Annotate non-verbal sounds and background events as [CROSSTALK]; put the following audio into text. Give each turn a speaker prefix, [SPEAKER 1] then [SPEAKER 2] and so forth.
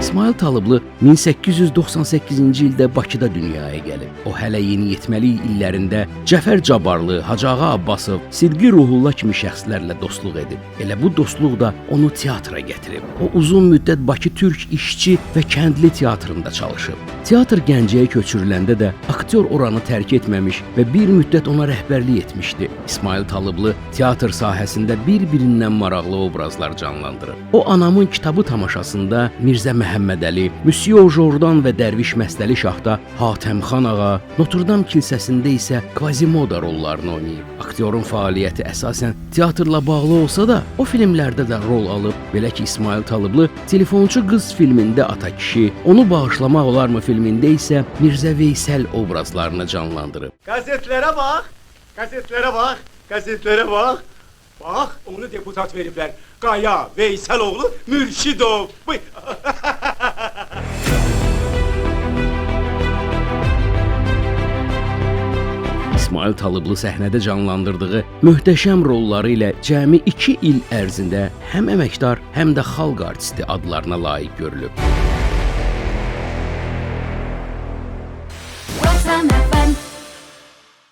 [SPEAKER 1] İsmail Talıblı 1898-ci ildə Bakıda dünyaya gəlib. O hələ yeniyetməlik illərində Cəfər Cabbarlı, Hacıağa Abbasov, Sidqi Ruhullah kimi şəxslərlə dostluq edib. Elə bu dostluq da onu teatra gətirib. O uzun müddət Bakı Türk İşçi və Kəndli Teatrında çalışıb. Teatr Gəncəyə köçürüləndə də aktyor oranı tərk etməmiş və bir müddət ona rəhbərlik etmişdi. İsmail Talıblı teatr sahəsində bir-birindən maraqlı obrazlar canlandırıb. O anamın kitabı tamaşasında Mirzə Məhəmmədəli, Müsyo Jordan və Dərviş Məstəli Şahda Hatəmxan ağa, Notre-Dame kilsəsində isə Quasimodo rollarını oynayıb. Aktyorun fəaliyyəti əsasən teatrla bağlı olsa da, o filmlərdə də rol alıb. Belə ki, İsmail Talıblı Telefonçu qız filmində ata kişi, onu bağışlamaq olarmı filmində isə Mirzə Veysəl obrazlarını canlandırıb.
[SPEAKER 2] Gazetlere bak. Gazetlere bak. Gazetlere bak. Bak onu deputat veripler. Gaya Veyseloğlu Mürşidov. [LAUGHS]
[SPEAKER 1] İsmail Talıblı səhnədə canlandırdığı möhtəşəm rolları ilə cəmi 2 il ərzində həm əməkdar, həm də xalq artisti adlarına layiq görülüb.